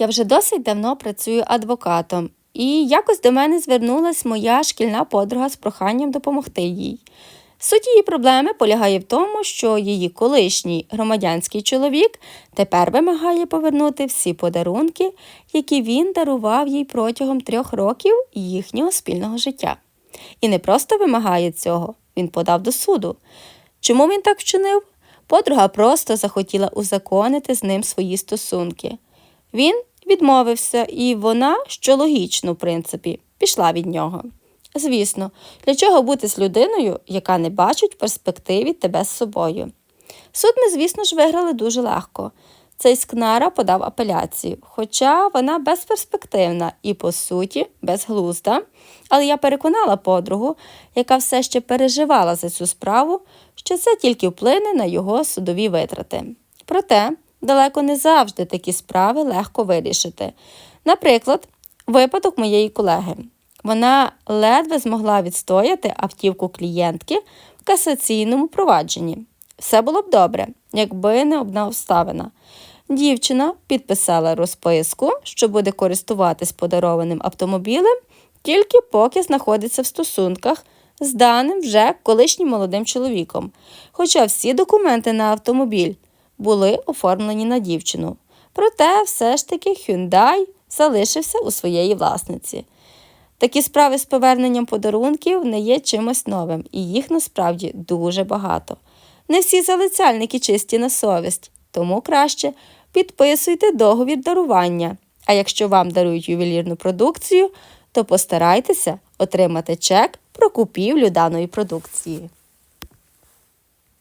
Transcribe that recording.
Я вже досить давно працюю адвокатом, і якось до мене звернулась моя шкільна подруга з проханням допомогти їй. Суть її проблеми полягає в тому, що її колишній громадянський чоловік тепер вимагає повернути всі подарунки, які він дарував їй протягом трьох років їхнього спільного життя. І не просто вимагає цього, він подав до суду. Чому він так вчинив? Подруга просто захотіла узаконити з ним свої стосунки. Він відмовився, і вона, що логічно, в принципі, пішла від нього. Звісно, для чого бути з людиною, яка не бачить в перспективі тебе з собою? Суд ми, звісно ж, виграли дуже легко. Цей скнара подав апеляцію, хоча вона безперспективна і, по суті, безглузда. Але я переконала подругу, яка все ще переживала за цю справу, що це тільки вплине на його судові витрати. Проте далеко не завжди такі справи легко вирішити. Наприклад, випадок моєї колеги. Вона ледве змогла відстояти автівку клієнтки в касаційному провадженні. Все було б добре, якби не одна обставина. Дівчина підписала розписку, що буде користуватись подарованим автомобілем, тільки поки знаходиться в стосунках з даним вже колишнім молодим чоловіком. Хоча всі документи на автомобіль були оформлені на дівчину. Проте все ж таки Hyundai залишився у своєї власниці. Такі справи з поверненням подарунків не є чимось новим, і їх насправді дуже багато. Не всі залицяльники чисті на совість, тому краще підписуйте договір дарування. А якщо вам дарують ювелірну продукцію, то постарайтеся отримати чек про купівлю даної продукції.